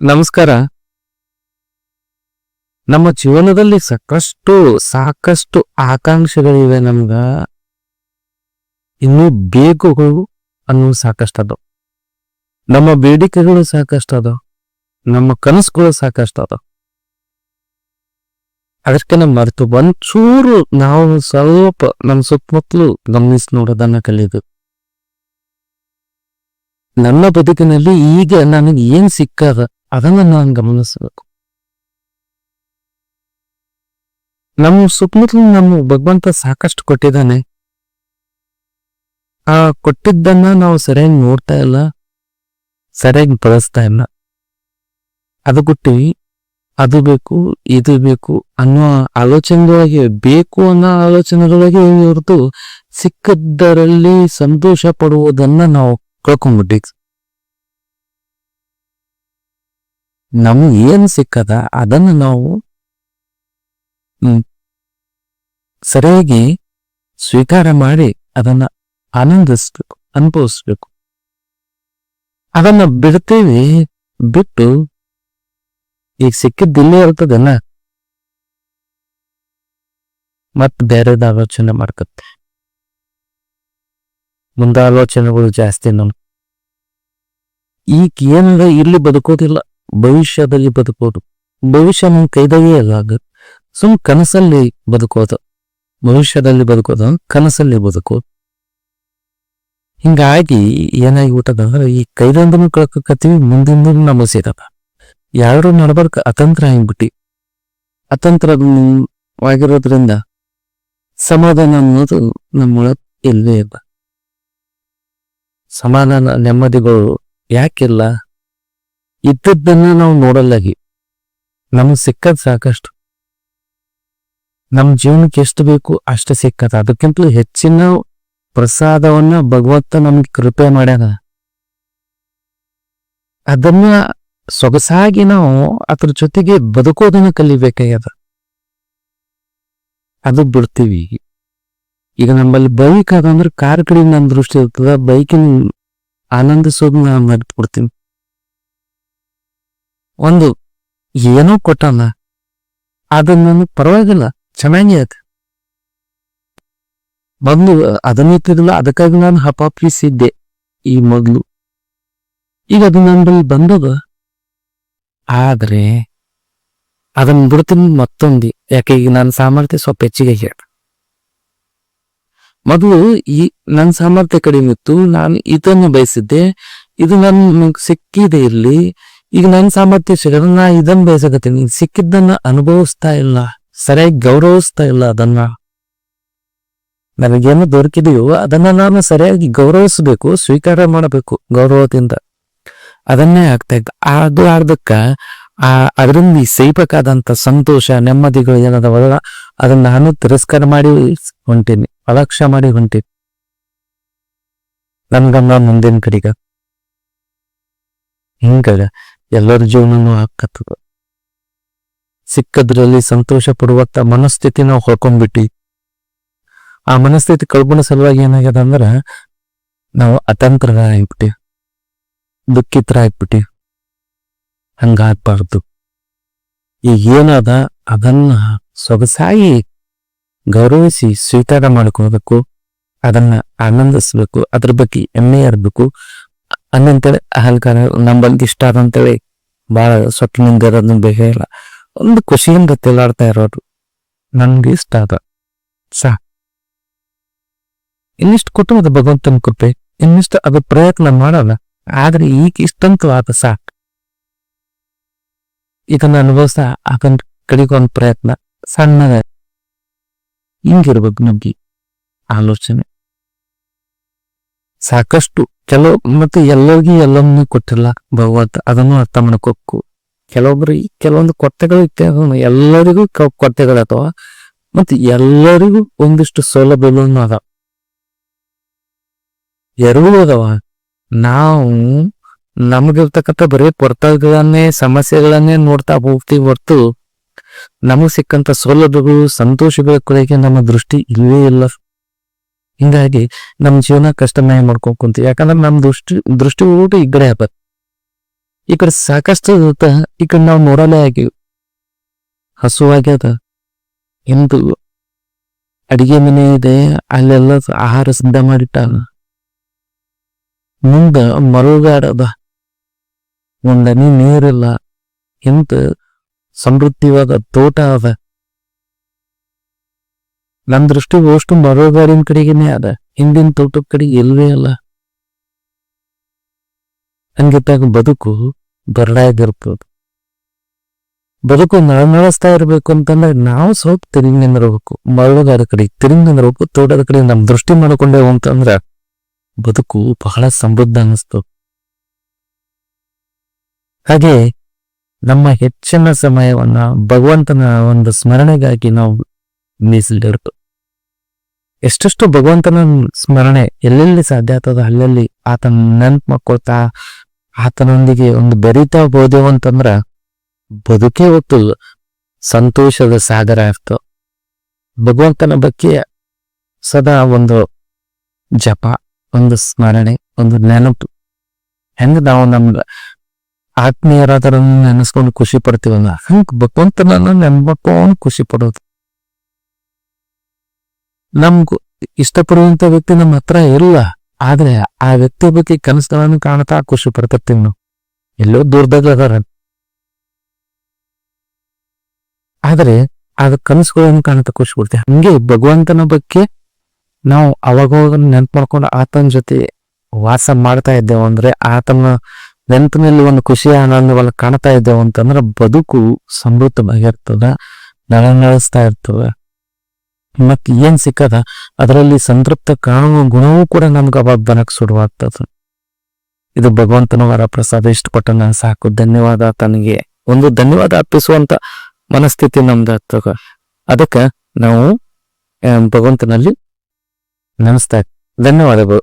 ನಮಸ್ಕಾರ. ನಮ್ಮ ಜೀವನದಲ್ಲಿ ಸಾಕಷ್ಟು ಸಾಕಷ್ಟು ಆಕಾಂಕ್ಷೆಗಳಿವೆ ನಮ್ಗ. ಇನ್ನೂ ಬೇಕುಗಳು ಅನ್ನೋ ಸಾಕಷ್ಟು ನಮ್ಮ ಬೇಡಿಕೆಗಳು ಸಾಕಷ್ಟು ಅದಾವ ನಮ್ಮ ಕನಸುಗಳು ಸಾಕಷ್ಟು ಅದಾವ ಅದಕ್ಕೆ ನಮ್ಮ ಮರೆತು ಒಂಚೂರು ನಾವು ಸ್ವಲ್ಪ ನಮ್ಮ ಸುತ್ತಮುತ್ತಲು ಗಮನಿಸಿ ನೋಡೋದನ್ನ ಕಲಿಯೋದು ನನ್ನ ಬದುಕಿನಲ್ಲಿ ಈಗ ನನಗೆ ಏನ್ ಸಿಕ್ಕದ ಅದನ್ನ ನಾನು ಗಮನಿಸಬೇಕು. ನಮ್ಮ ಸುತ್ತಮುತ್ತಲು ನಮ್ಮ ಭಗವಂತ ಸಾಕಷ್ಟು ಕೊಟ್ಟಿದ್ದಾನೆ. ಆ ಕೊಟ್ಟಿದ್ದನ್ನ ನಾವು ಸರಿಯಾಗಿ ನೋಡ್ತಾ ಇಲ್ಲ. ಸರಿಯಾಗಿ ಬಳಸ್ತಾ ಇಲ್ಲ. ಅದು ಬಿಟ್ಟು ಅದು ಬೇಕು, ಇದು ಬೇಕು ಅನ್ನೋ ಆಲೋಚನೆದೊಳಗೆ ಬೇಕು ಅನ್ನೋ ಆಲೋಚನೆದೊಳಗೆ ಹೊರತು ಸಿಕ್ಕದ್ದರಲ್ಲಿ ಸಂತೋಷ ಪಡುವುದನ್ನ ನಾವು ಕಳ್ಕೊಂಡ್ಬಿಟ್ಟಿವಿ ನಮ್ಗೆ ಏನ್ ಸಿಕ್ಕದ ಅದನ್ನ ನಾವು ಸರಿಯಾಗಿ ಸ್ವೀಕಾರ ಮಾಡಿ ಅದನ್ನ ಆನಂದಿಸ್ಬೇಕು, ಅನುಭವಿಸ್ಬೇಕು. ಅದನ್ನ ಬಿಡ್ತೇವಿ, ಬಿಟ್ಟು ಈಗ ಸಿಕ್ಕಿದ್ದಿಲ್ಲೇ ಇರ್ತದಲ್ಲ ಮತ್ ಬೇರೆದ ಆಲೋಚನೆ ಮಾಡ್ಕತ್ತೆ. ಮುಂದ ಆಲೋಚನೆಗಳು ಜಾಸ್ತಿ ನಮ್ ಈಗ ಏನಂದ್ರೆ ಇಲ್ಲಿ ಬದುಕೋದಿಲ್ಲ. ಭವಿಷ್ಯದಲ್ಲಿ ಬದುಕೋದು ಭವಿಷ್ಯ ನಮ್ಮ ಕೈದಾಗೇ ಅಲ್ಲ ಸುಮ್ ಕನಸಲ್ಲಿ ಬದುಕೋದು ಭವಿಷ್ಯದಲ್ಲಿ ಬದುಕೋದು ಕನಸಲ್ಲಿ ಬದುಕೋದು ಹಿಂಗಾಗಿ ಏನಾಗಿ ಊಟದಂದ್ರೆ ಈ ಕೈದಂದನು ಕಳ್ಕೊಕತ್ತೀವಿ ಮುಂದಿಂದ ನಮ್ಮ ಸಿಗದ ಯಾರು ನಡ್ಬರ್ಕ ಅತಂತ್ರ ಆಗ್ಬಿಟ್ಟಿ. ಅತಂತ್ರವಾಗಿರೋದ್ರಿಂದ ಸಮಾಧಾನ ಅನ್ನೋದು ನಮ್ಮೊಳಗೆ ಇಲ್ವೇ ಇಲ್ಲ ಸಮಾಧಾನ ನೆಮ್ಮದಿಗಳು ಯಾಕಿಲ್ಲ? ಇದ್ದದ್ದನ್ನ ನಾವು ನೋಡಲ್ಲಾಗಿ. ನಮಗ್ ಸಿಕ್ಕದ್ ಸಾಕಷ್ಟು. ನಮ್ಮ ಜೀವನಕ್ಕೆ ಎಷ್ಟು ಬೇಕು ಅಷ್ಟು ಸಿಕ್ಕದ. ಅದಕ್ಕಿಂತಲೂ ಹೆಚ್ಚಿನ ಪ್ರಸಾದವನ್ನ ಭಗವಂತ ನಮ್ಗೆ ಕೃಪೆ ಮಾಡ್ಯಾನ. ಅದನ್ನ ಸೊಗಸಾಗಿ ನಾವು ಅದ್ರ ಜೊತೆಗೆ ಬದುಕೋದನ್ನ ಕಲಿಬೇಕಾಗ್ಯದ. ಅದು ಬಿಡ್ತೀವಿ ಈಗ. ನಮ್ಮಲ್ಲಿ ಬೈಕ್ ಅದಂದ್ರೆ ಕಾರ್ ಕಡೆ ನನ್ನ ದೃಷ್ಟಿ ಇರ್ತದ. ಬೈಕಿನ ಆನಂದಿಸೋದನ್ನ ಮರೆತು ಬಿಡ್ತೀನಿ ಒಂದು ಏನೋ ಕೊಟ್ಟಾನ ಅದನ್ನ ನನಗೆ ಪರವಾಗಿಲ್ಲ, ಚೆನ್ನಾಗಿ ಆಯ್ತು. ಮೊದಲು ಅದನ್ನು ಇತ್ತಿರಲಿಲ್ಲ ಅದಕ್ಕಾಗಿ ನಾನು ಹಪಾಪಿಸಿದ್ದೆ ಈ ಮೊದಲು. ಈಗ ಅದು ನನ್ನ ಬಳಿ ಬಂದದ. ಆದ್ರೆ ಅದನ್ನ ಬಿಡ್ತೀನಿ ಮತ್ತೊಂದು, ಯಾಕೆ ಈಗ ನನ್ನ ಸಾಮರ್ಥ್ಯ ಸ್ವಲ್ಪ ಹೆಚ್ಚಿಗೆ ಹೇಳ ಮೊದಲು ಈ ನನ್ನ ಸಾಮರ್ಥ್ಯ ಕಡಿಮೆ ಇತ್ತು, ನಾನು ಇದನ್ನು ಬಯಸಿದ್ದೆ. ಇದು ನನ್ನ ಸಿಕ್ಕಿದೆ ಇಲ್ಲಿ. ಈಗ ನನ್ನ ಸಾಮರ್ಥ್ಯ ಸಿಗದ ನಾ ಇದನ್ನ ಬಯಸಕತ್ತೀನಿ. ಸಿಕ್ಕಿದ್ದನ್ನ ಅನುಭವಿಸ್ತಾ ಇಲ್ಲ, ಸರಿಯಾಗಿ ಗೌರವಿಸ್ತಾ ಇಲ್ಲ ಅದನ್ನ. ನನಗೇನು ದೊರಕಿದೆಯೋ ಅದನ್ನ ನಾನು ಸರಿಯಾಗಿ ಗೌರವಿಸಬೇಕು, ಸ್ವೀಕಾರ ಮಾಡಬೇಕು, ಗೌರವದಿಂದ. ಅದನ್ನೇ ಆಗ್ತಾ ಇದ್ದ. ಅದು ಆಗದಕ್ಕ ಆ, ಅದರಿಂದ ಸೇಪಕಾದಂತ ಸಂತೋಷ, ನೆಮ್ಮದಿಗಳು ಏನದವಲ್ಲ ಅದನ್ನ ನಾನು ತಿರಸ್ಕಾರ ಮಾಡಿ ಹೊಂಟೇನಿ, ಅಲಕ್ಷ್ಯ ಮಾಡಿ ಹೊಂಟೀನಿ. ನನ್ಗಂದ ಮುಂದಿನ ಕಡೆಗ. ಹಿಂಗ ಎಲ್ಲರ ಜೀವನನೂ ಹಾಕತ್ತದ ಸಿಕ್ಕದ್ರಲ್ಲಿ ಸಂತೋಷ ಪಡುವಂತ ಮನಸ್ಥಿತಿ ನಾವು ಆ ಮನಸ್ಥಿತಿ ಕಳ್ಕೊಂಡ ಸಲುವಾಗಿ ಏನಾಗ್ಯದ ಅಂದ್ರ ನಾವು ಅತಂತ್ರ ಆಗ್ಬಿಟ್ಟಿ ದುಃಖಿತರ ಆಗ್ಬಿಟ್ಟಿ ಹಂಗಾಗ್ಬಾರ್ದು. ಈಗ ಏನದ ಅದನ್ನ ಸೊಗಸಾಗಿ ಗೌರವಿಸಿ ಸ್ವೀಕಾರ ಮಾಡ್ಕೋಬೇಕು ಅದನ್ನ ಆನಂದಿಸ್ಬೇಕು, ಅದ್ರ ಬಗ್ಗೆ ಹೆಮ್ಮೆ ಇರ್ಬೇಕು ಅನ್ನಂತೇಳಿ ಅಹಂಕಾರ ನಮ್ಮಲ್ಲಿ ಇಷ್ಟ ಅದ ಅಂತೇಳಿ ಬಹಳ ಸೊಟ್ಟಿನಿಂದ ಇರೋದನ್ನ ಇಲ್ಲ ಒಂದು ಖುಷಿಯಿಂದ ತಿಳಾಡ್ತಾ ಇರೋರು ನನ್ಗೆ ಇಷ್ಟ ಅದ ಸಾ. ಇನ್ನಿಷ್ಟು ಕುಟುಂಬದ ಭಗವಂತನ ಕೃಪೆ, ಇನ್ನಿಷ್ಟು ಅದು ಪ್ರಯತ್ನ ಮಾಡಲ್ಲ, ಆದ್ರೆ ಈಗ ಇಷ್ಟಂತೂ ಆದ ಸಾಕ್ ಇದನ್ನ ಅನುಭವಿಸ್ತಾ ಅದನ್ನ ಕಡೆಗೆ ಪ್ರಯತ್ನ, ಸಣ್ಣದ ಹಿಂಗಿರ್ಬೇಕು ನಮ್ಗೆ. ಆಲೋಚನೆ. ಸಾಕಷ್ಟು ಕೆಲವು ಮತ್ತೆ ಎಲ್ಲರಿಗೂ ಎಲ್ಲವನ್ನೂ ಕೊಟ್ಟಿಲ್ಲ ಭಗವಂತ. ಅದನ್ನು ಅರ್ಥ ಮಾಡ್ಕೋಬೇಕು. ಕೆಲವೊಬ್ರು ಕೆಲವೊಂದು ಕೊರತೆಗಳು ಇತ್ತು ಎಲ್ಲರಿಗೂ ಕೊರತೆಗಳು ಅಥವಾ ಮತ್ತೆ ಎಲ್ಲರಿಗೂ ಒಂದಿಷ್ಟು ಸೌಲಭ್ಯಗಳನ್ನು ಅದಾವ. ಎರಡೂ ಅದಾವ. ನಾವು ನಮಗಿರ್ತಕ್ಕಂಥ ಬರೀ ಕೊರತೆಗಳನ್ನೇ, ಸಮಸ್ಯೆಗಳನ್ನೇ ನೋಡ್ತಾ ಹೋಗ್ತೀವಿ ಹೊರ್ತು ನಮಗ್ ಸಿಕ್ಕಂತ ಸೌಲಭ್ಯಗಳು, ಸಂತೋಷಗಳ ಕಡೆಗೆ ನಮ್ಮ ದೃಷ್ಟಿ ಇಲ್ಲವೇ ಇಲ್ಲ. ಹಿಂಗಾಗಿ ನಮ್ಮ ಜೀವನ ಕಷ್ಟಮಯ ಮಾಡ್ಕೊಂಡ್ ಕುಂತೀವಿ. ಯಾಕಂದ್ರೆ ನಮ್ ದೃಷ್ಟಿ ದೃಷ್ಟಿ ಊಟ ಈ ಕಡೆ ಹಬ್ಬ. ಈ ಕಡೆ ಸಾಕಷ್ಟು ಈ ಕಡೆ ನಾವು ನೋಡಲೇ ಆಗಿವಿ ಹಸುವಾಗ್ಯದ ಎಂದು ಅಡಿಗೆ ಮನೆ ಇದೆ, ಅಲ್ಲೆಲ್ಲ ಆಹಾರ ಸಿದ್ಧ ಮಾಡಿಟ್ಟಾನ. ಮುಂದ ಮರುಗಾಡದ ಒಂದನಿ ನೀರಿಲ್ಲ. ಎಂತ ಸಮೃದ್ಧಿವಾದ ತೋಟ ಅದ. ನಮ್ ದೃಷ್ಟಿ ಅಷ್ಟು ಮರುಗಾಡಿನ ಕಡೆಗೇನೆ ಅದ. ಹಿಂದಿನ ತೋಟದ ಕಡೆಗೆ ಇಲ್ವೇ ಅಲ್ಲ. ಹಂಗಿದ್ದಾಗ ಬದುಕು ಬರಡಾಗಿರ್ತದ ಬದುಕು ನಳನಳಿಸ್ತಾ ಇರಬೇಕು ಅಂತಂದ್ರೆ ನಾವು ಸ್ವಲ್ಪ ತಿರುಗಿ ನಿಂದಿರ್ಬೇಕು. ಮರಳುಗಾರ ಕಡೆ, ತಿರುಗಿ ನಿಂದಿರ್ಬೇಕು, ತೋಟದ ಕಡೆ ನಮ್ ದೃಷ್ಟಿ ಮಾಡ್ಕೊಂಡೇವು ಅಂತಂದ್ರ ಬದುಕು ಬಹಳ ಸಮೃದ್ಧ ಅನ್ನಿಸ್ತು ಹಾಗೆ ನಮ್ಮ ಹೆಚ್ಚಿನ ಸಮಯವನ್ನ ಭಗವಂತನ ಒಂದು ಸ್ಮರಣೆಗಾಗಿ ನಾವು ಮೀಸಲಿಡ್ತು ಎಷ್ಟೆಷ್ಟು ಭಗವಂತನ ಸ್ಮರಣೆ ಎಲ್ಲೆಲ್ಲಿ ಸಾಧ್ಯ ಆಗ್ತದ ಅಲ್ಲೆಲ್ಲಿ ಆತನ ನೆನ್ಪು ಮಾಡ್ಕೊಳ್ತಾ ಆತನೊಂದಿಗೆ ಒಂದು ಬೆರೀತಾ ಹೋದೆವು ಅಂತಂದ್ರ ಬದುಕೇ ಹೊತ್ತು ಸಂತೋಷದ ಸಾಗರ ಇರ್ತು. ಭಗವಂತನ ಬಗ್ಗೆ ಸದಾ ಒಂದು ಜಪ, ಒಂದು ಸ್ಮರಣೆ, ಒಂದು ನೆನಪು. ಹೆಂಗ ನಾವು ನಮ್ಮ ಆತ್ಮೀಯರಾದರನ್ನು ನೆನೆಸ್ಕೊಂಡು ಖುಷಿ ಪಡ್ತೀವಲ್ಲ, ಹಂಗ ಭಗವಂತನನ್ನು ನೆನ್ಪಕೊಂಡು ಖುಷಿ ಪಡೋದು. ನಮ್ಗೂ ಇಷ್ಟಪಡುವಂತ ವ್ಯಕ್ತಿ ನಮ್ಮ ಹತ್ರ ಇಲ್ಲ. ಆದ್ರೆ ಆ ವ್ಯಕ್ತಿ ಬಗ್ಗೆ ಕನಸುಗಳನ್ನು ಕಾಣ್ತಾ ಖುಷಿ ಪಡ್ತಿರ್ತೀವಿ ನಾವು. ಎಲ್ಲೋ ದೂರದಾಗ ಆದ್ರೆ ಅದ ಕನಸುಗಳನ್ನು ಕಾಣ್ತಾ ಖುಷಿ ಪಡ್ತೀವಿ. ಹಂಗೆ ಭಗವಂತನ ಬಗ್ಗೆ ನಾವು ಅವಾಗ ನೆನ್ಪು ಮಾಡ್ಕೊಂಡು ಆತನ ಜೊತೆ ವಾಸ ಮಾಡ್ತಾ ಇದ್ದೇವೆ ಅಂದ್ರೆ ಆತನ ನೆನಪಿನಲ್ಲಿ ಒಂದು ಖುಷಿ ಆನಂದವನ್ನ ಕಾಣ್ತಾ ಇದ್ದೇವೆ ಅಂತಂದ್ರೆ ಬದುಕು ಸಮೃದ್ಧವಾಗಿರ್ತದ ನಳನಳಿಸ್ತಾ ಇರ್ತದ. ಮತ್ ಏನ್ ಸಿಕ್ಕದ, ಅದರಲ್ಲಿ ಸಂತೃಪ್ತ ಕಾಣುವ ಗುಣವೂ ಕೂಡ ನಮ್ಗೆ ಅವಾಗ ಬನಕ್ ಶುರುವಾಗ್ತದ. ಇದು ಭಗವಂತನ ವರ ಪ್ರಸಾದ ಇಷ್ಟಪಟ್ಟನ ಸಾಕು. ಧನ್ಯವಾದ ತನಗೆ. ಒಂದು ಧನ್ಯವಾದ ಅರ್ಪಿಸುವಂತ ಮನಸ್ಥಿತಿ ನಮ್ದು ಆಗ್ತದ. ಅದಕ್ಕ ನಾವು ಭಗವಂತನಲ್ಲಿ ನೆನೆಸ್ತಾ ಧನ್ಯವಾದಗಳು.